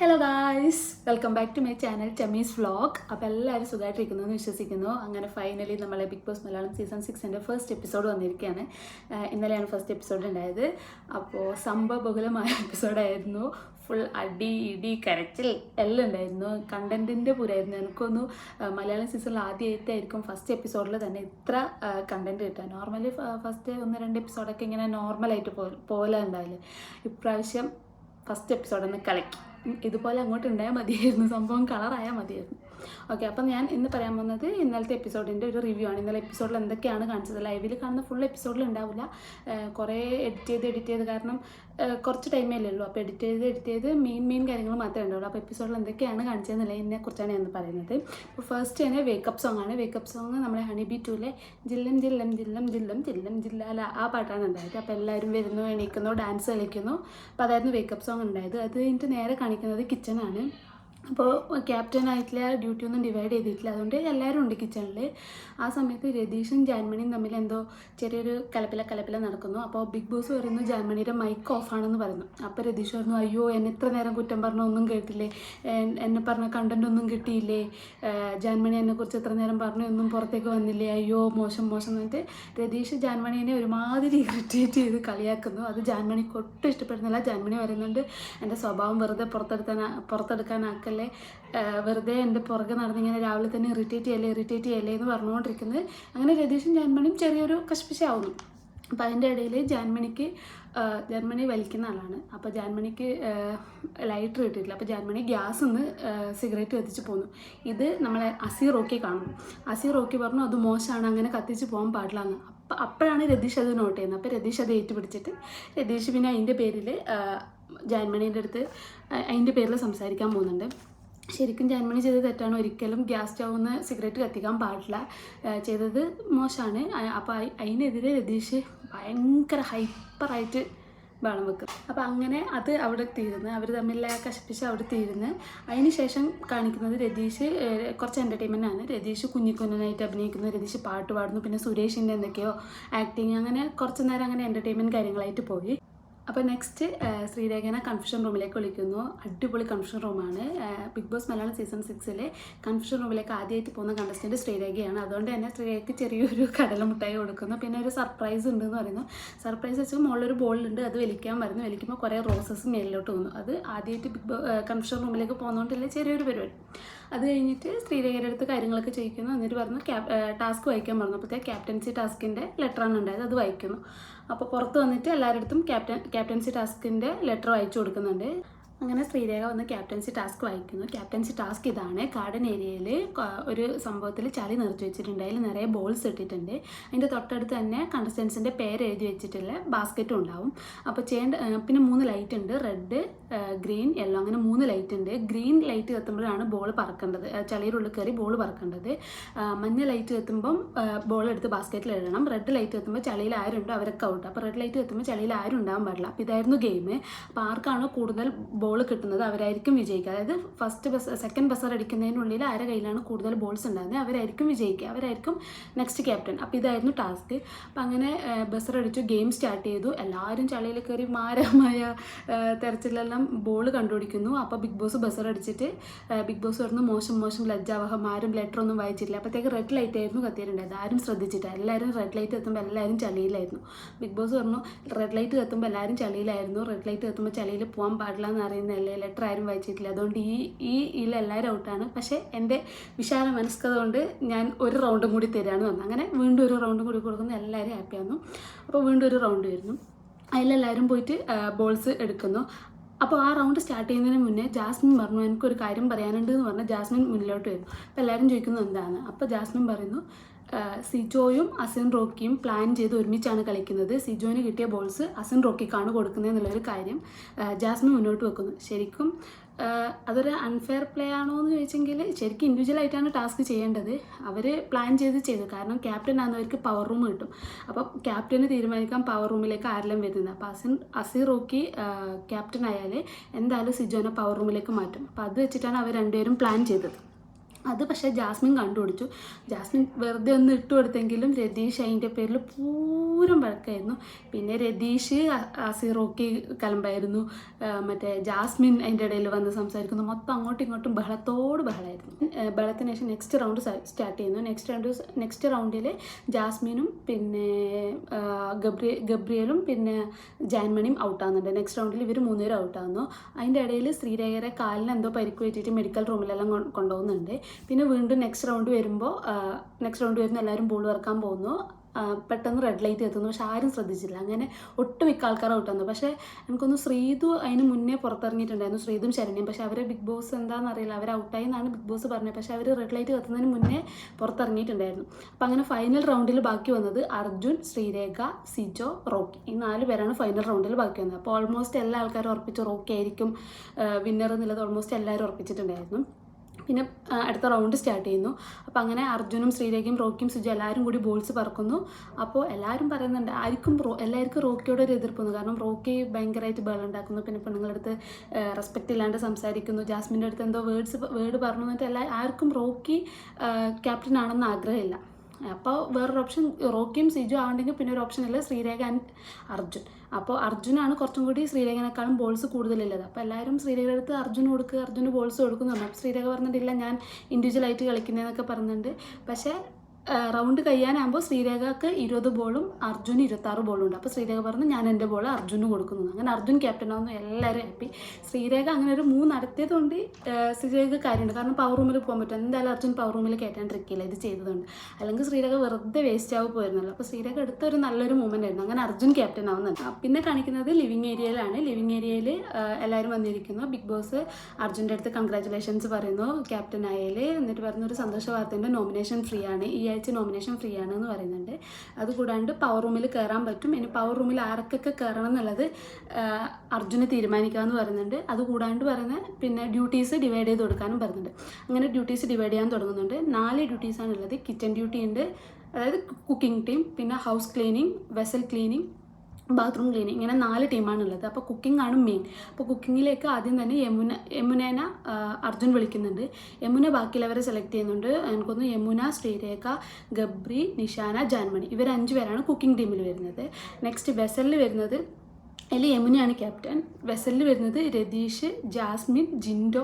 Hello guys welcome back to my channel Chammees vlog അപ്പോൾ എല്ലാവരും സുഖമായിട്ടിരിക്കുന്നു എന്ന് വിശ്വസിക്കുന്നു. അങ്ങനെ ഫൈനലി നമ്മളെ ബിഗ് ബോസ് മലയാളം സീസൺ സിക്സിന്റെ ഫസ്റ്റ് എപ്പിസോഡ് വന്നിരിക്കുകയാണ്. ഇന്നലെയാണ് ഫസ്റ്റ് എപ്പിസോഡ് ഉണ്ടായത്. അപ്പോൾ സംഭവബഹുലമായ എപ്പിസോഡായിരുന്നു ഫുൾ അടി ഇടി കരച്ചിൽ എല്ലാം ഉണ്ടായിരുന്നു. കണ്ടന്റിന്റെ പുരായിരുന്നു. എനിക്കൊന്നു മലയാളം സീസണിൽ ആദ്യമായിട്ടായിരിക്കും ഫസ്റ്റ് എപ്പിസോഡിൽ തന്നെ ഇത്ര കണ്ടന്റ് കിട്ടുക. നോർമലി ഫസ്റ്റ് ഒന്ന് രണ്ട് എപ്പിസോഡൊക്കെ ഇങ്ങനെ നോർമലായിട്ട് പോലെ ഉണ്ടാവില്ലേ ഇപ്രാവശ്യം ഫസ്റ്റ് എപ്പിസോഡ് ഒന്ന് കളിക്കും. ഇതുപോലെ അങ്ങോട്ട് ഉണ്ടായാൽ മതിയായിരുന്നു. സംഭവം കളറായാൽ മതിയായിരുന്നു. ഓക്കെ അപ്പം ഞാൻ ഇന്ന് പറയാൻ പോകുന്നത് ഇന്നലത്തെ എപ്പിസോഡിന്റെ ഒരു റിവ്യൂ ആണ്. ഇന്നലെ എപ്പിസോഡിൽ എന്തൊക്കെയാണ് കാണിച്ചത്? ലൈവിൽ കാണുന്ന ഫുൾ എപ്പിസോഡിൽ ഉണ്ടാവില്ല കുറേ എഡിറ്റ് ചെയ്ത് എഡിറ്റ് ചെയ്ത് കാരണം കുറച്ച് ടൈമേ ഉള്ളൂ. അപ്പോൾ എഡിറ്റ് ചെയ്ത് എഡിറ്റ് ചെയ്ത് മെയിൻ മെയിൻ കാര്യങ്ങൾ മാത്രമേ ഉണ്ടാവുള്ളൂ. അപ്പോൾ എപ്പിസോഡിൽ എന്തൊക്കെയാണ് കാണിച്ചതെന്നുള്ളതിനെ കുറിച്ചാണ് ഞാൻ പറയുന്നത്. അപ്പോൾ ഫസ്റ്റ് തന്നെ വേക്കപ്പ് സോങ് ആണ്. വേക്കപ്പ് സോങ് നമ്മുടെ ഹണി ബി ടൂലെ ജില്ലം ജില്ലം ജില്ലം ജില്ലം ജില്ലം ജില്ലാല ആ പാട്ടാണ് ഉണ്ടായത്. അപ്പോൾ എല്ലാവരും വരുന്നു എണീക്കുന്നു ഡാൻസ് കളിക്കുന്നു. അപ്പോൾ അതായിരുന്നു വേക്കപ്പ് സോങ് ഉണ്ടായത്. അത് കഴിഞ്ഞിട്ട് നേരെ കാണിക്കുന്നത് കിച്ചണാണ് അപ്പോൾ ക്യാപ്റ്റൻ ആയിട്ടുള്ള ഡ്യൂട്ടി ഒന്നും ഡിവൈഡ് ചെയ്തിട്ടില്ല. അതുകൊണ്ട് എല്ലാവരും ഉണ്ട് കിച്ചണിൽ ആ സമയത്ത് രതീഷും ജാൻമണിയും തമ്മിൽ എന്തോ ചെറിയൊരു കലപ്പില കലപ്പില നടക്കുന്നു. അപ്പോൾ ബിഗ് ബോസ് പറയുന്നു ജാൻമണിയുടെ മൈക്ക് ഓഫ് ആണെന്ന് പറയുന്നു. അപ്പോൾ രതീഷ് പറഞ്ഞു അയ്യോ എന്നെ ഇത്ര നേരം കുറ്റം പറഞ്ഞ ഒന്നും കേട്ടില്ലേ? എന്നെ പറഞ്ഞ കണ്ടന്റ് ഒന്നും കിട്ടിയില്ലേ? ജാൻമണി എന്നെക്കുറിച്ച് ഇത്ര നേരം പറഞ്ഞു ഒന്നും പുറത്തേക്ക് വന്നില്ലേ? അയ്യോ മോശം മോശം എന്നിട്ട് രതീഷ് ജാൻമണിനെ ഒരുമാതിരി ഇറിറ്റേറ്റ് ചെയ്ത് കളിയാക്കുന്നു. അത് ജാൻമണിക്ക് ഒട്ടും ഇഷ്ടപ്പെടുന്നില്ല. ജാൻമണി പറയുന്നുണ്ട് എന്റെ സ്വഭാവം വെറുതെ പുറത്തെടുക്കാൻ പുറത്തെടുക്കാനാക്കല്ലേ? ഏഹ് വെറുതെ എന്റെ പുറകെ നടന്നിങ്ങനെ രാവിലെ തന്നെ ഇറിറ്റേറ്റ് ചെയ്യല്ലേ ഇറിറ്റേറ്റ് ചെയ്യല്ലേ എന്ന് പറഞ്ഞുകൊണ്ടിരിക്കുന്നത്. അങ്ങനെ രതീഷും ജാൻമണിയും ചെറിയൊരു കഷ്പിശാവുന്നു അപ്പം അതിന്റെ ഇടയിൽ ജാൻമണിക്ക് ജർമ്മനി വലിക്കുന്ന ആളാണ്. അപ്പോൾ ജാൻമണിക്ക് ലൈറ്റർ കിട്ടിയിട്ടില്ല അപ്പോൾ ജാൻമണി ഗ്യാസ് നിന്ന് സിഗരറ്റ് കത്തിച്ച് പോന്നു. ഇത് നമ്മളെ അസീർ റോക്കി കാണുന്നു. അസീർ റോക്കി പറഞ്ഞു അത് മോശമാണ് അങ്ങനെ കത്തിച്ച് പോകാൻ പാടില്ല എന്ന്. അപ്പം അപ്പോഴാണ് രതീഷ് അത് നോട്ട് ചെയ്യുന്നത്. അപ്പോൾ രതീഷ് അത് ഏറ്റുപിടിച്ചിട്ട് രതീഷ് പിന്നെ അതിന്റെ പേരിൽ ജാൻമണീന്റെ അടുത്ത് അതിന്റെ പേരിൽ സംസാരിക്കാൻ പോകുന്നുണ്ട്. ശരിക്കും ജാൻമണി ചെയ്തത് തെറ്റാണ്? ഒരിക്കലും ഗ്യാസ് സ്റ്റൗന്ന് സിഗരറ്റ് കത്തിക്കാൻ പാടില്ല. ചെയ്തത് മോശമാണ്. അപ്പോൾ അതിനെതിരെ രതീഷ് ഭയങ്കര ഹൈപ്പറായിട്ട് വേണം വെക്കും. അപ്പോൾ അങ്ങനെ അത് അവിടെ തീരുന്നു. അവർ തമ്മിലെ കശപ്പിച്ച് അവിടെ തീരുന്നു. അതിന് ശേഷം കാണിക്കുന്നത് രതീഷ് കുറച്ച് എന്റർടൈൻമെന്റ് ആണ്. രതീഷ് കുഞ്ഞിക്കുഞ്ഞനായിട്ട് അഭിനയിക്കുന്നു. രതീഷ് പാട്ട് പാടുന്നു. പിന്നെ സുരേഷിന്റെ എന്തൊക്കെയോ ആക്ടിങ് അങ്ങനെ കുറച്ച് നേരം അങ്ങനെ എന്റർടൈൻമെന്റ് കാര്യങ്ങളായിട്ട് പോയി. അപ്പോൾ നെക്സ്റ്റ് ശ്രീരേഖനെ കൺഫ്യൂഷൻ റൂമിലേക്ക് വിളിക്കുന്നു. അടിപൊളി കൺഫ്യൂഷൻ റൂമാണ് ബിഗ് ബോസ് മലയാളം സീസൺ സിക്സിലെ കൺഫ്യൂഷൻ റൂമിലേക്ക് ആദ്യമായിട്ട് പോകുന്ന കണ്ടസ്റ്റന്റ് ശ്രീരേഖയാണ്. അതുകൊണ്ട് തന്നെ ശ്രീരേഖയ്ക്ക് ചെറിയൊരു കടലമുട്ടായി കൊടുക്കുന്നു. പിന്നെ ഒരു സർപ്രൈസ് ഉണ്ടെന്ന് പറയുന്നു. സർപ്രൈസ് വെച്ചാൽ മുകളിലൊരു ബോളുണ്ട് അത് വലിക്കാൻ വരുന്നു. വലിക്കുമ്പോൾ കുറേ റോസസ് മേലിലോട്ട് വന്നു. അത് ആദ്യമായിട്ട് ബിഗ് ബോ കൺഫ്യൂഷൻ റൂമിലേക്ക് പോകുന്നതുകൊണ്ടല്ലേ ചെറിയൊരു പരിപാടി. അത് കഴിഞ്ഞിട്ട് ശ്രീരേഖയുടെ അടുത്ത് കാര്യങ്ങളൊക്കെ ചോദിക്കുന്നു. എന്നിട്ട് പറഞ്ഞു ക്യാപ് ടാസ്ക് വായിക്കാൻ പറഞ്ഞു. അപ്പോഴത്തെ ക്യാപ്റ്റൻസി ടാസ്കിന്റെ ലെറ്ററാണ് ഉണ്ടായത് അത് വായിക്കുന്നു. അപ്പോൾ പുറത്ത് വന്നിട്ട് എല്ലാവരുടെ അടുത്തും ക്യാപ്റ്റൻ ക്യാപ്റ്റൻസി ടാസ്കിന്റെ ലെറ്റർ വായിച്ചു കൊടുക്കുന്നുണ്ട്. അങ്ങനെ ശ്രീരേഖ വന്ന് ക്യാപ്റ്റൻസി ടാസ്ക് വായിക്കുന്നു. ക്യാപ്റ്റൻസി ടാസ്ക് ഇതാണ്. ഗാർഡൻ ഏരിയയിൽ ഒരു സംഭവത്തിൽ ചളി നിറച്ച് വെച്ചിട്ടുണ്ട്. അതിൽ നിറയെ ബോൾസ് ഇട്ടിട്ടുണ്ട്. അതിന്റെ തൊട്ടടുത്ത് തന്നെ കണ്ടസ്റ്റൻസിന്റെ പേര് എഴുതി വെച്ചിട്ടുള്ള ബാസ്ക്കറ്റും ഉണ്ടാവും. അപ്പോൾ ചെയ്യേണ്ട പിന്നെ മൂന്ന് ലൈറ്റ് ഉണ്ട്. റെഡ് ഗ്രീൻ യെല്ലോ അങ്ങനെ മൂന്ന് ലൈറ്റ് ഉണ്ട്. ഗ്രീൻ ലൈറ്റ് കത്തുമ്പോഴാണ് ബോൾ പറക്കേണ്ടത്. ചളിയിലുള്ളിൽ കയറി ബോൾ പറക്കേണ്ടത്. മഞ്ഞ ലൈറ്റ് കത്തുമ്പം ബോൾ എടുത്ത് ബാസ്ക്കറ്റിൽ ഇടണം. റെഡ് ലൈറ്റ് കത്തുമ്പോൾ ചളിയിൽ ആരുണ്ടോ അവരൊക്കെ ഔട്ട്. അപ്പോൾ റെഡ് ലൈറ്റ് കത്തുമ്പോൾ ചളിയിൽ ആരും ഉണ്ടാകാൻ പാടില്ല. അപ്പോൾ ഇതായിരുന്നു ഗെയിം. അപ്പോൾ ആർക്കാണോ കൂടുതൽ ബോൾ കിട്ടുന്നത് അവരായിരിക്കും വിജയിക്കുക. അതായത് ഫസ്റ്റ് ബസ് സെക്കൻഡ് ബസർ അടിക്കുന്നതിനുള്ളിൽ ആരുടെ കയ്യിലാണ് കൂടുതൽ ബോൾസ് ഉണ്ടാകുന്നത് അവരായിരിക്കും വിജയിക്കുക. അവരായിരിക്കും നെക്സ്റ്റ് ക്യാപ്റ്റൻ അപ്പോൾ ഇതായിരുന്നു ടാസ്ക് അപ്പം അങ്ങനെ ബസർ അടിച്ചു ഗെയിം സ്റ്റാർട്ട് ചെയ്തു. എല്ലാവരും ചളിയിൽ കയറി മാരമായ ഏഹ്, തെരച്ചിലെല്ലാം ബോൾ കണ്ടുപിടിക്കുന്നു. അപ്പോൾ ബിഗ് ബോസ് ബസർ അടിച്ചിട്ട് ബിഗ് ബോസ് പറഞ്ഞു മോശം മോശം ലജ്ജാവഹം ആരും ലെറ്റർ ഒന്നും വായിച്ചിട്ടില്ല. അപ്പോഴത്തേക്ക് റെഡ് ലൈറ്റ് ആയിരുന്നു കത്തിയിട്ടുണ്ടായത് ആരും ശ്രദ്ധിച്ചിട്ടില്ല. എല്ലാവരും റെഡ് ലൈറ്റ് എത്തുമ്പോൾ എല്ലാവരും ചളിയിലായിരുന്നു. ബിഗ് ബോസ് പറഞ്ഞു റെഡ് ലൈറ്റ് കത്തുമ്പോൾ എല്ലാവരും ചളിയിലായിരുന്നു. റെഡ് ലൈറ്റ് കത്തുമ്പോൾ ചളിയിൽ പോകാൻ പാടില്ല എന്ന് അറിയുന്നതല്ലേ ലെറ്റർ ആരും വായിച്ചിട്ടില്ല. അതുകൊണ്ട് ഈ ഈ ഇല്ല എല്ലാവരും ഔട്ടാണ് പക്ഷേ എന്റെ വിശാല മനസ്കത കൊണ്ട് ഞാൻ ഒരു റൗണ്ടും കൂടി തരാമെന്ന് പറഞ്ഞു അങ്ങനെ വീണ്ടും ഒരു റൗണ്ടും കൂടി കൊടുക്കുന്നു. എല്ലാവരും ഹാപ്പിയായിരുന്നു അപ്പോൾ വീണ്ടും ഒരു റൗണ്ട് വരുന്നു. അതിലെല്ലാവരും പോയിട്ട് ബോൾസ് എടുക്കുന്നു. അപ്പോൾ ആ റൗണ്ട് സ്റ്റാർട്ട് ചെയ്യുന്നതിന് മുന്നേ ജാസ്മിൻ പറഞ്ഞു എനിക്കൊരു കാര്യം പറയാനുണ്ട് എന്ന് പറഞ്ഞാൽ ജാസ്മിൻ മുന്നിലോട്ട് വരുന്നു. അപ്പോൾ എല്ലാവരും ചോദിക്കുന്നത് എന്താണ്? അപ്പോൾ ജാസ്മിൻ പറയുന്നു സിജോയും അസിൻ റോക്കിയും പ്ലാൻ ചെയ്ത് ഒരുമിച്ചാണ് കളിക്കുന്നത്. സിജോന് കിട്ടിയ ബോൾസ് അസിൻ റോക്കിക്കാണ് കൊടുക്കുന്നത് എന്നുള്ളൊരു കാര്യം ജാസ്മിൻ മുന്നോട്ട് വെക്കുന്നു. ശരിക്കും അതൊരു അൺഫെയർ പ്ലേ ആണോ എന്ന് ചോദിച്ചെങ്കിൽ ശരിക്കും ഇൻഡിവിജ്വൽ ആയിട്ടാണ് ടാസ്ക് ചെയ്യേണ്ടത്. അവർ പ്ലാൻ ചെയ്ത് ചെയ്തു. കാരണം ക്യാപ്റ്റൻ ആകുന്നവർക്ക് പവർ റൂം കിട്ടും. അപ്പോൾ ക്യാപ്റ്റന് തീരുമാനിക്കാൻ പവർ റൂമിലേക്ക് ആരെല്ലാം വരുന്നത്? അപ്പോൾ അസിൻ അസിൻ റോക്കി ക്യാപ്റ്റൻ ആയാൽ എന്തായാലും സിജോനെ പവർ റൂമിലേക്ക് മാറ്റും. അപ്പോൾ അത് വെച്ചിട്ടാണ് അവർ രണ്ടുപേരും പ്ലാൻ ചെയ്തത്. അത് പക്ഷേ ജാസ്മിൻ കണ്ടുപിടിച്ചു. ജാസ്മിൻ വെറുതെ ഒന്ന് ഇട്ട് കൊടുത്തെങ്കിലും രതീഷ് അതിന്റെ പേരിൽ പൂരം വഴക്കായിരുന്നു. പിന്നെ രതീഷ് അസിറോക്കി കലമ്പായിരുന്നു. മറ്റേ ജാസ്മിൻ അതിന്റെ ഇടയിൽ വന്ന് സംസാരിക്കുന്നു. മൊത്തം അങ്ങോട്ടും ഇങ്ങോട്ടും ബഹളത്തോട് ബഹളമായിരുന്നു ബഹളത്തിന് ശേഷം നെക്സ്റ്റ് റൗണ്ട് സ്റ്റാർട്ട് ചെയ്യുന്നു. നെക്സ്റ്റ് റൗണ്ട് നെക്സ്റ്റ് റൗണ്ടിൽ ജാസ്മിനും പിന്നെ ഗബ്രിയ ഗബ്രി ഗബ്രിയലും പിന്നെ ജാൻമണിയും ഔട്ടാകുന്നുണ്ട്. നെക്സ്റ്റ് റൗണ്ടിൽ ഇവർ മൂന്നുപേരും ഔട്ടാകുന്നു. അതിന്റെ ഇടയിൽ ശ്രീരേഖരെ കാലിന് എന്തോ പരിക്ക് പറ്റിയിട്ട് മെഡിക്കൽ റൂമിലെല്ലാം കൊണ്ടുപോകുന്നുണ്ട്. പിന്നെ വീണ്ടും നെക്സ്റ്റ് റൗണ്ട് വരുമ്പോൾ നെക്സ്റ്റ് റൗണ്ട് വരുന്ന എല്ലാവരും ബോൾ വറക്കാൻ പോകുന്നു. പെട്ടെന്ന് റെഡ് ലൈറ്റ് എത്തുന്നു. പക്ഷെ ആരും ശ്രദ്ധിച്ചില്ല. അങ്ങനെ ഒട്ടുമിക്ക ആൾക്കാർ ഔട്ടാന്നു പക്ഷേ എനിക്കൊന്ന് ശ്രീതു അതിന് മുന്നേ പുറത്തിറങ്ങിയിട്ടുണ്ടായിരുന്നു. ശ്രീതും ശരണ്യം പക്ഷേ അവരെ ബിഗ് ബോസ് എന്താണെന്ന് അറിയില്ല. അവർ ഔട്ടായി എന്നാണ് ബിഗ് ബോസ് പറഞ്ഞത്. പക്ഷേ അവർ റെഡ് ലൈറ്റ് കത്തുന്നതിന് മുന്നേ പുറത്തിറങ്ങിയിട്ടുണ്ടായിരുന്നു. അപ്പം അങ്ങനെ ഫൈനൽ റൗണ്ടിൽ ബാക്കി വന്നത് അർജുൻ ശ്രീരേഖ സിജോ റോക്കി. ഈ നാല് പേരാണ് ഫൈനൽ റൗണ്ടിൽ ബാക്കി വന്നത്. അപ്പോൾ ഓൾമോസ്റ്റ് എല്ലാ ആൾക്കാരും ഉറപ്പിച്ചു റോക്കി ആയിരിക്കും വിന്നർ എന്നുള്ളത് ഓൾമോസ്റ്റ് എല്ലാവരും ഉറപ്പിച്ചിട്ടുണ്ടായിരുന്നു. പിന്നെ അടുത്ത റൗണ്ട് സ്റ്റാർട്ട് ചെയ്യുന്നു. അപ്പോൾ അങ്ങനെ അർജുനും ശ്രീരേഖയും റോക്കിയും സുജു എല്ലാവരും കൂടി ബോൾസ് പറക്കുന്നു. അപ്പോൾ എല്ലാവരും പറയുന്നുണ്ട് ആർക്കും റോ എല്ലാവർക്കും റോക്കിയോട് ഒരു എതിർപ്പൊന്നും കാരണം റോക്കി ഭയങ്കരമായിട്ട് ബേൾ ഉണ്ടാക്കുന്നു. പിന്നെ പെണ്ണുങ്ങളുടെ അടുത്ത് റെസ്പെക്റ്റ് ഇല്ലാണ്ട് സംസാരിക്കുന്നു. ജാസ്മിന്റെ അടുത്ത് എന്തോ വേർഡ്സ് വേർഡ് പറഞ്ഞു എന്നിട്ട് എല്ലാ ആർക്കും റോക്കി ക്യാപ്റ്റൻ ആണെന്ന് ആഗ്രഹമില്ല. അപ്പോൾ വേറൊരു ഓപ്ഷൻ റോക്കിയും സിജു ആവണ്ടെങ്കിൽ പിന്നെ ഒരു ഓപ്ഷൻ ഇല്ല ശ്രീരേഖ ആൻഡ് അർജുൻ. അപ്പോൾ അർജുനാണ് കുറച്ചും കൂടി ശ്രീരേഖനേക്കാളും ബോൾസ് കൂടുതലുള്ളത്. അപ്പോൾ എല്ലാവരും ശ്രീരേഖയുടെ അടുത്ത് അർജുന് കൊടുക്കുക അർജുന് ബോൾസ് കൊടുക്കുന്നു. പറഞ്ഞു അപ്പോൾ ശ്രീരേഖ പറഞ്ഞിട്ടില്ല ഞാൻ ഇൻഡിവിജ്വലായിട്ട് കളിക്കുന്നതെന്നൊക്കെ പറഞ്ഞിട്ടുണ്ട്. പക്ഷേ റൗണ്ട് കഴിയാനാകുമ്പോൾ ശ്രീരേഖക്ക് ഇരുപത് ബോളും അർജുന് ഇരുപത്താറ് ബോളും ഉണ്ട്. അപ്പോൾ ശ്രീരേഖ പറഞ്ഞു ഞാൻ എന്റെ ബോൾ അർജുന് കൊടുക്കുന്നു. അങ്ങനെ അർജുൻ ക്യാപ്റ്റൻ ആവുന്നു എല്ലാവരും ഹാപ്പി ശ്രീരേഖ അങ്ങനെ ഒരു മൂന്ന് നടത്തിയതുകൊണ്ട് ശ്രീരേഖ കാര്യമുണ്ട്. കാരണം പവർ റൂമിൽ പോകാൻ പറ്റും. എന്തായാലും അർജുൻ പവർ റൂമിൽ കയറ്റാണ്ടിരിക്കില്ല ഇത് ചെയ്തതുകൊണ്ട്. അല്ലെങ്കിൽ ശ്രീരേഖ വെറുതെ വേസ്റ്റ് ആവും പോയിരുന്നല്ലോ. അപ്പോൾ ശ്രീരേഖ എടുത്ത ഒരു നല്ലൊരു മൂവ്മെന്റ് ആയിരുന്നു. അങ്ങനെ അർജുൻ ക്യാപ്റ്റൻ ആവുന്നുണ്ട്. പിന്നെ കാണിക്കുന്നത് ലിവിങ് ഏരിയയിലാണ് ലിവിങ് ഏരിയയിൽ എല്ലാവരും വന്നിരിക്കുന്നു. ബിഗ് ബോസ് അർജുന്റെ അടുത്ത് കൺഗ്രാറ്റുലേഷൻസ് പറയുന്നു. ക്യാപ്റ്റൻ ആയാൽ എന്നിട്ട് പറയുന്ന ഒരു സന്തോഷ വാർത്തേന്റെ നോമിനേഷൻ ഫ്രീ ആണ്. ഈ ആഴ്ച നോമിനേഷൻ ഫ്രീ ആണ് എന്ന് പറയുന്നുണ്ട് അതുകൂടാണ്ട് പവർ റൂമിൽ കയറാൻ പറ്റും. ഇനി പവർ റൂമിൽ ആർക്കൊക്കെ കയറണം എന്നുള്ളത് അർജുന് തീരുമാനിക്കാമെന്ന് പറയുന്നുണ്ട്. അതുകൂടാണ്ട് പറയുന്ന പിന്നെ ഡ്യൂട്ടീസ് ഡിവൈഡ് ചെയ്ത് കൊടുക്കാനും പറയുന്നുണ്ട്. അങ്ങനെ ഡ്യൂട്ടീസ് ഡിവൈഡ് ചെയ്യാൻ തുടങ്ങുന്നുണ്ട്. നാല് ഡ്യൂട്ടീസാണുള്ളത് കിച്ചൺ ഡ്യൂട്ടി ഉണ്ട്. അതായത് കുക്കിംഗ് ടീം പിന്നെ house cleaning vessel cleaning bathroom cleaning ഇങ്ങനെ നാല് ടീമാണ് ഉള്ളത്. അപ്പോൾ കുക്കിംഗ് ആണ് മെയിൻ അപ്പോൾ കുക്കിങ്ങിലേക്ക് ആദ്യം തന്നെ യമുന യമുനേന അർജുൻ വിളിക്കുന്നുണ്ട്. യമുന ബാക്കിയുള്ളവരെ സെലക്ട് ചെയ്യുന്നുണ്ട്. എനിക്കൊന്ന് യമുന ശ്രീരേഖ ഗബ്രി നിഷാന ജാൻമണി. ഇവർ അഞ്ച് പേരാണ് കുക്കിംഗ് ടീമിൽ വരുന്നത്. നെക്സ്റ്റ് വെസലിൽ വരുന്നത് അതിൽ യമുനയാണ് ക്യാപ്റ്റൻ വെസലിൽ വരുന്നത് രതീഷ് ജാസ്മിൻ ജിൻഡോ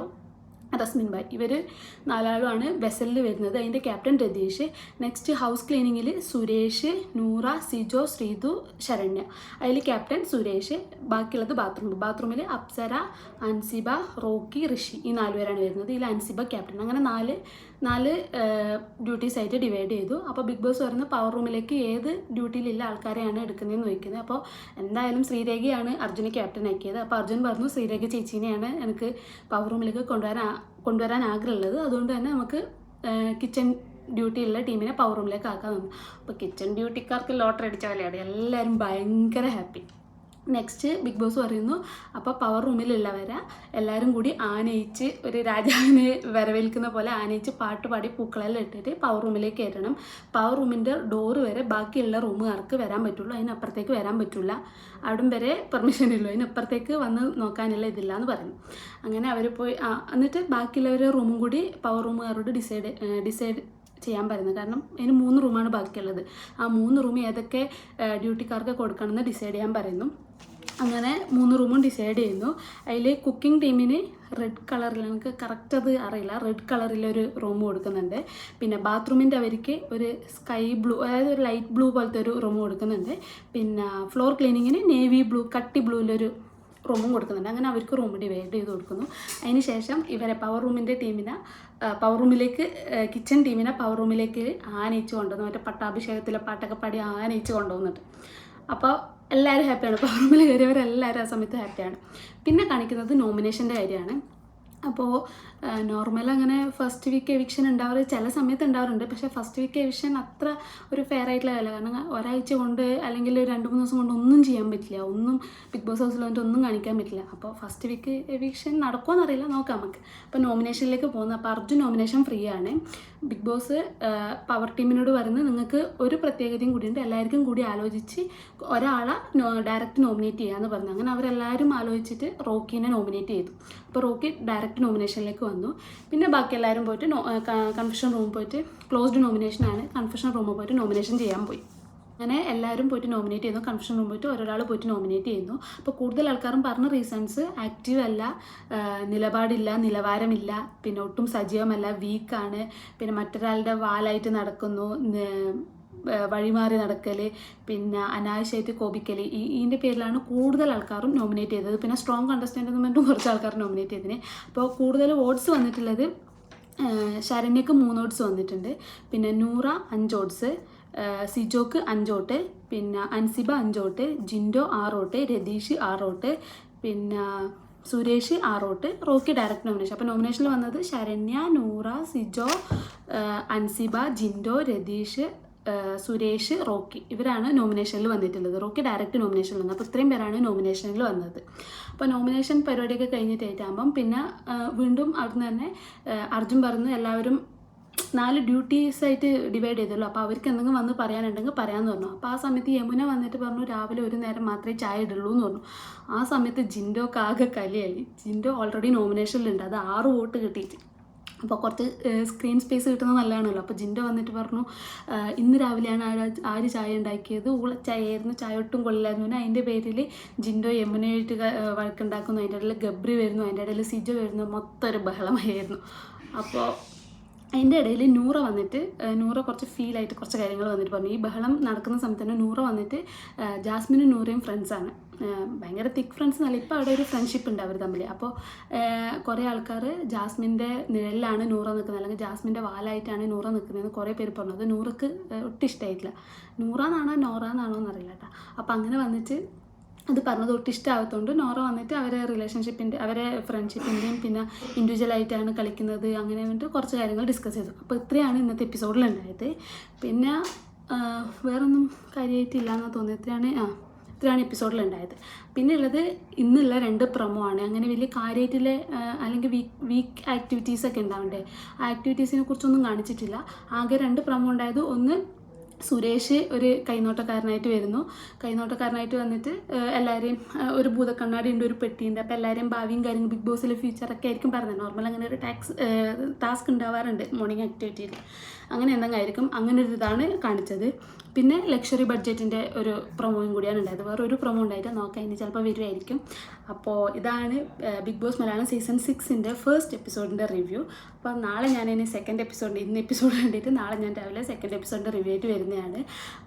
റസ്മിൻ ബായ് ഇവർ നാലാളുമാണ് വെസലിൽ വരുന്നത്. അതിന്റെ ക്യാപ്റ്റൻ രതീഷ് നെക്സ്റ്റ് ഹൗസ് ക്ലീനിങ്ങിൽ സുരേഷ് നൂറ സിജോ ശ്രീതു ശരണ്യ. അതിൽ ക്യാപ്റ്റൻ സുരേഷ് ബാക്കിയുള്ളത് ബാത്റൂം. ബാത്റൂമിൽ അപ്സര അൻസിബ റോക്കി ഋഷി ഈ നാലുപേരാണ് വരുന്നത്. ഇതിൽ അൻസിബ ക്യാപ്റ്റൻ. അങ്ങനെ നാല് നാല് ഡ്യൂട്ടീസ് ആയിട്ട് ഡിവൈഡ് ചെയ്തു. അപ്പോൾ ബിഗ് ബോസ് പറയുന്ന പവർ റൂമിലേക്ക് ഏത് ഡ്യൂട്ടിയിലുള്ള ആൾക്കാരെയാണ് എടുക്കുന്നതെന്ന് ചോദിക്കുന്നത്. അപ്പോൾ എന്തായാലും ശ്രീരേഖയാണ് അർജുനെ ക്യാപ്റ്റൻ ആക്കിയത്. അപ്പോൾ അർജുൻ പറഞ്ഞു ശ്രീരേഖ ചേച്ചീനെയാണ് എനിക്ക് പവർ റൂമിലേക്ക് കൊണ്ടുവരാൻ കൊണ്ടുവരാൻ ആഗ്രഹമുള്ളത്. അതുകൊണ്ട് തന്നെ നമുക്ക് കിച്ചൺ ഡ്യൂട്ടിയുള്ള ടീമിനെ പവർ റൂമിലേക്ക് ആക്കാൻ തന്നു. അപ്പോൾ കിച്ചൺ ഡ്യൂട്ടിക്കാർക്ക് ലോട്ടറി അടിച്ച പോലെയാണ് എല്ലാവരും ഭയങ്കര ഹാപ്പി നെക്സ്റ്റ് ബിഗ് ബോസ് പറയുന്നു അപ്പോൾ പവർ റൂമിലുള്ളവരെ എല്ലാവരും കൂടി ആനയിച്ച് ഒരു രാജാവിനെ വരവേൽക്കുന്ന പോലെ ആനയിച്ച് പാട്ട് പാടി പൂക്കളെല്ലാം ഇട്ടിട്ട് പവർ റൂമിലേക്ക് കയറ്റണം. പവർ റൂമിന്റെ ഡോറ് വരെ ബാക്കിയുള്ള റൂമുകാർക്ക് വരാൻ പറ്റുള്ളൂ. അതിനപ്പുറത്തേക്ക് വരാൻ പറ്റില്ല അവിടം വരെ പെർമിഷൻ ഇല്ല. അതിനപ്പുറത്തേക്ക് വന്ന് നോക്കാനുള്ള ഇതില്ല എന്ന് പറഞ്ഞു അങ്ങനെ അവർ പോയി എന്നിട്ട് ബാക്കിയുള്ളവരെ റൂമും കൂടി പവർ റൂമുകാരോട് ഡിസൈഡ് ഡിസൈഡ് ചെയ്യാൻ പറയുന്നത് കാരണം അതിന് മൂന്ന് റൂമാണ് ബാക്കിയുള്ളത്. ആ മൂന്ന് റൂം ഏതൊക്കെ ഡ്യൂട്ടിക്കാർക്ക് കൊടുക്കണമെന്ന് ഡിസൈഡ് ചെയ്യാൻ പറയുന്നു. അങ്ങനെ മൂന്ന് റൂമും ഡിസൈഡ് ചെയ്യുന്നു. അതിൽ കുക്കിംഗ് ടീമിന് റെഡ് കളറിൽ എനിക്ക് കറക്റ്റ് അത് അറിയില്ല. റെഡ് കളറിലൊരു റൂം കൊടുക്കുന്നുണ്ട്. പിന്നെ ബാത്റൂമിന്റെ അവർക്ക് ഒരു സ്കൈ ബ്ലൂ അതായത് ഒരു ലൈറ്റ് ബ്ലൂ പോലത്തെ ഒരു റൂം കൊടുക്കുന്നുണ്ട്. പിന്നെ ഫ്ലോർ ക്ലീനിങ്ങിന് നേവി ബ്ലൂ കട്ടി ബ്ലൂവിലൊരു റൂമും കൊടുക്കുന്നുണ്ട്. അങ്ങനെ അവർക്ക് റൂം ഡിവൈഡ് ചെയ്ത് കൊടുക്കുന്നു. അതിന് ശേഷം ഇവരെ പവർ റൂമിന്റെ ടീമിനെ പവർ റൂമിലേക്ക് കിച്ചൺ ടീമിനെ പവർ റൂമിലേക്ക് ആനയിച്ച് കൊണ്ടുവന്നു. മറ്റേ പട്ടാഭിഷേകത്തിലെ പാട്ടൊക്കെ പാടി ആനയിച്ച് കൊണ്ടുവന്നിട്ട്. അപ്പോൾ എല്ലാവരും ഹാപ്പിയാണ് പവർ റൂമിൽ കയറിയവരെല്ലാവരും ആ സമയത്ത് ഹാപ്പിയാണ് പിന്നെ കാണിക്കുന്നത് നോമിനേഷന്റെ കാര്യമാണ്. അപ്പോൾ നോർമൽ അങ്ങനെ ഫസ്റ്റ് വീക്ക് എവിക്ഷൻ ഉണ്ടാവാറ് ചില സമയത്ത് ഉണ്ടാവാറുണ്ട് പക്ഷേ ഫസ്റ്റ് വീക്ക് എവിക്ഷൻ അത്ര ഒരു ഫെയർ ആയിട്ടുള്ള കാര്യമല്ല. കാരണം ഒരാഴ്ച കൊണ്ട് അല്ലെങ്കിൽ രണ്ട് മൂന്ന് ദിവസം കൊണ്ട് ഒന്നും ചെയ്യാൻ പറ്റില്ല. ഒന്നും ബിഗ് ബോസ് ഹൗസിൽ വന്നിട്ട് ഒന്നും കാണിക്കാൻ പറ്റില്ല. അപ്പോൾ ഫസ്റ്റ് വീക്ക് എവിക്ഷൻ നടക്കുമോ എന്നറിയില്ല. നോക്കാം നമുക്ക്. അപ്പോൾ നോമിനേഷനിലേക്ക് പോകുന്നു അപ്പോൾ അർജുൻ നോമിനേഷൻ ഫ്രീ ആണ്. ബിഗ് ബോസ് പവർ ടീമിനോട് പറയുന്നത് നിങ്ങൾക്ക് ഒരു പ്രത്യേകതയും കൂടിയുണ്ട് എല്ലാവർക്കും കൂടി ആലോചിച്ച് ഒരാളെ ഡയറക്റ്റ് നോമിനേറ്റ് ചെയ്യാമെന്ന് പറഞ്ഞു. അങ്ങനെ അവരെല്ലാവരും ആലോചിച്ചിട്ട് റോക്കീനെ നോമിനേറ്റ് ചെയ്തു. അപ്പോൾ റോക്കി ഡയറക്റ്റ് ഡയറക്റ്റ് നോമിനേഷനിലേക്ക് വന്നു. പിന്നെ ബാക്കി എല്ലാവരും പോയിട്ട് കൺഫ്യൂഷൻ റൂം പോയിട്ട് ക്ലോസ്ഡ് നോമിനേഷനാണ് കൺഫ്യൂഷൻ റൂമിൽ പോയിട്ട് നോമിനേഷൻ ചെയ്യാൻ പോയി. അങ്ങനെ എല്ലാവരും പോയിട്ട് നോമിനേറ്റ് ചെയ്യുന്നു കൺഫ്യൂഷൻ റൂം പോയിട്ട് ഒരാൾ പോയിട്ട് നോമിനേറ്റ് ചെയ്യുന്നു. അപ്പോൾ കൂടുതൽ ആൾക്കാരും പറഞ്ഞ റീസൺസ് ആക്റ്റീവ് അല്ല നിലപാടില്ല നിലവാരമില്ല. പിന്നെ ഒട്ടും സജീവമല്ല. വീക്കാണ് പിന്നെ മറ്റൊരാളുടെ വാലായിട്ട് നടക്കുന്നു. വഴിമാറി നടക്കൽ പിന്നെ അനാവശ്യമായിട്ട് കോപിക്കൽ ഈ ഇതിന്റെ പേരിലാണ് കൂടുതൽ ആൾക്കാരും നോമിനേറ്റ് ചെയ്തത്. പിന്നെ സ്ട്രോങ് കണ്ടസ്റ്റന്റ് എന്ന് കുറച്ച് ആൾക്കാർ നോമിനേറ്റ് ചെയ്തതിന് അപ്പോൾ കൂടുതൽ വോട്ട്സ് വന്നിട്ടുള്ളത് ശരണ്യക്ക് മൂന്ന് ഓട്സ് വന്നിട്ടുണ്ട്. പിന്നെ നൂറ അഞ്ച് ഓട്സ് സിജോക്ക് അഞ്ചോട്ട് പിന്നെ അൻസിബ അഞ്ചോട്ട് ജിൻഡോ ആറോട്ട് രതീഷ് ആറോട്ട് പിന്നെ സുരേഷ് ആറോട്ട് റോക്കി ഡയറക്റ്റ് നോമിനേഷൻ അപ്പോൾ നോമിനേഷനിൽ വന്നത് ശരണ്യ നൂറ സിജോ അൻസിബ ജിൻഡോ രതീഷ് സുരേഷ് റോക്കി ഇവരാണ് നോമിനേഷനിൽ വന്നിട്ടുള്ളത്. റോക്കി ഡയറക്റ്റ് നോമിനേഷനിൽ വന്നത് അപ്പോൾ ഇത്രയും പേരാണ് നോമിനേഷനിൽ വന്നത്. അപ്പോൾ നോമിനേഷൻ പരിപാടിയൊക്കെ കഴിഞ്ഞിട്ടേറ്റാകുമ്പം പിന്നെ വീണ്ടും അവിടുന്ന് തന്നെ അർജുൻ പറഞ്ഞു എല്ലാവരും നാല് ഡ്യൂട്ടീസ് ആയിട്ട് ഡിവൈഡ് ചെയ്തല്ലോ. അപ്പോൾ അവർക്ക് എന്തെങ്കിലും വന്ന് പറയാനുണ്ടെങ്കിൽ പറയാമെന്ന് പറഞ്ഞു. അപ്പോൾ ആ സമയത്ത് യമുന വന്നിട്ട് പറഞ്ഞു രാവിലെ ഒരു നേരം മാത്രമേ ചായ ഇടുള്ളൂ എന്ന് പറഞ്ഞു. ആ സമയത്ത് ജിൻഡോക്ക് ആകെ കലിയായി. ജിൻഡോ ഓൾറെഡി നോമിനേഷനിലുണ്ട് അത് ആറ് വോട്ട് കിട്ടിയിട്ട്. അപ്പോൾ കുറച്ച് സ്ക്രീൻ സ്പേസ് കിട്ടുന്നത് നല്ലതാണല്ലോ. അപ്പോൾ ജിൻഡോ വന്നിട്ട് പറഞ്ഞു ആ, ഇന്ന് രാവിലെയാണ് ആര് ആര് ചായ ഉണ്ടാക്കിയത്? ഊള ചായയായിരുന്നു ചായ ഒട്ടും കൊള്ളില്ലായിരുന്നു. അതിന്റെ പേരിൽ ജിൻഡോ യമുനയായിട്ട് ആ, വഴക്കുണ്ടാക്കുന്നു. അതിന്റെ ഇടയിൽ ഗബ്രി വരുന്നു അതിന്റെ ഇടയിൽ സിജോ വരുന്നു. മൊത്തം ഒരു ബഹളമായിരുന്നു. അപ്പോൾ അതിന്റെ ഇടയിൽ നൂറ വന്നിട്ട് നൂറ കുറച്ച് ഫീലായിട്ട് കുറച്ച് കാര്യങ്ങൾ വന്നിട്ട് പറഞ്ഞു. ഈ ബഹളം നടക്കുന്ന സമയത്ത് തന്നെ നൂറ വന്നിട്ട് ആ, ജാസ്മിനും നൂറയും ഫ്രണ്ട്സാണ് ഭയങ്കര തിക്ക് ഫ്രണ്ട്സ് എന്നല്ല ഇപ്പോൾ അവിടെ ഒരു ഫ്രണ്ട്ഷിപ്പ് ഉണ്ട് അവർ തമ്മിൽ അപ്പോൾ കുറേ ആൾക്കാർ ജാസ്മിന്റെ നിഴലിലാണ് നൂറ നിൽക്കുന്നത് അല്ലെങ്കിൽ ജാസ്മിന്റെ വാലായിട്ടാണ് നൂറ നിൽക്കുന്നതെന്ന് കുറേ പേര് പറഞ്ഞു. അത് നൂറക്ക് ഒട്ടും ഇഷ്ടമായിട്ടില്ല നൂറാന്നാണോ നോറാന്നാണോ എന്നറിയില്ല കേട്ടോ. അപ്പോൾ അങ്ങനെ വന്നിട്ട് അത് പറഞ്ഞത് ഒട്ടും ഇഷ്ടമാകത്തോണ്ട് നോറ വന്നിട്ട് അവരെ റിലേഷൻഷിപ്പിന്റെ അവരെ ഫ്രണ്ട്ഷിപ്പിന്റെയും പിന്നെ ഇൻഡിവിജ്വലായിട്ടാണ് കളിക്കുന്നത് അങ്ങനെ വേണ്ടി കുറച്ച് കാര്യങ്ങൾ ഡിസ്കസ് ചെയ്തു. അപ്പോൾ ഇത്രയാണ് ഇന്നത്തെ എപ്പിസോഡിൽ ഉണ്ടായത്. പിന്നെ വേറൊന്നും കാര്യമായിട്ടില്ല എന്ന് തോന്നിയത് ഇത്രയാണ് ആ. ഇത്രയാണ് എപ്പിസോഡിൽ ഉണ്ടായത് പിന്നെ ഉള്ളത് ഇന്നുള്ള രണ്ട് പ്രൊമോ ആണ് അങ്ങനെ വലിയ കാര്യമായിട്ടുള്ള അല്ലെങ്കിൽ വീക്ക് വീക്ക് ആക്ടിവിറ്റീസൊക്കെ ഉണ്ടാവണ്ടേ? ആ ആക്ടിവിറ്റീസിനെ കുറിച്ചൊന്നും കാണിച്ചിട്ടില്ല. ആകെ രണ്ട് പ്രൊമോ ഉണ്ടായത്. ഒന്ന് സുരേഷ് ഒരു കൈനോട്ടക്കാരനായിട്ട് വരുന്നു. കൈനോട്ടക്കാരനായിട്ട് വന്നിട്ട് എല്ലാവരെയും ഒരു ഭൂതക്കണ്ണാടി ഉണ്ട് ഒരു പെട്ടിയുണ്ട്. അപ്പോൾ എല്ലാവരെയും ഭാവിയും കാര്യങ്ങളും ബിഗ് ബോസിലെ ഫ്യൂച്ചറൊക്കെ ആയിരിക്കും പറഞ്ഞത്. നോർമൽ അങ്ങനെ ഒരു ടാക്സ് ടാസ്ക് ഉണ്ടാവാറുണ്ട് മോർണിംഗ് ആക്ടിവിറ്റിയിൽ അങ്ങനെ എന്തെങ്കിലും അങ്ങനെ ഒരു ഇതാണ് കാണിച്ചത്. പിന്നെ ലക്ഷറി ബഡ്ജറ്റിന്റെ ഒരു പ്രൊമോയും കൂടിയാണ് ഉണ്ടായത്. വേറെ ഒരു പ്രൊമോ ഉണ്ടായിട്ട് നോക്കാം. ഇനി ചിലപ്പോൾ വരുമായിരിക്കും അപ്പോൾ ഇതാണ് ബിഗ് ബോസ് മലയാളം സീസൺ സിക്സിന്റെ ഫസ്റ്റ് എപ്പിസോഡിന്റെ റിവ്യൂ അപ്പോൾ നാളെ ഞാൻ ഇനി സെക്കൻഡ് എപ്പിസോഡ് ഇന്ന് എപ്പിസോഡ് കണ്ടിട്ട് നാളെ ഞാൻ രാവിലെ സെക്കൻഡ് എപ്പിസോഡിന്റെ റിവ്യൂ ആയിട്ട് വരുന്നതാണ്.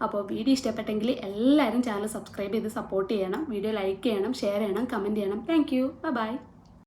അപ്പോൾ വീഡിയോ ഇഷ്ടപ്പെട്ടെങ്കിൽ എല്ലാവരും ചാനൽ സബ്സ്ക്രൈബ് ചെയ്ത് സപ്പോർട്ട് ചെയ്യണം. വീഡിയോ ലൈക്ക് ചെയ്യണം ഷെയർ ചെയ്യണം കമന്റ് ചെയ്യണം. Thank you bye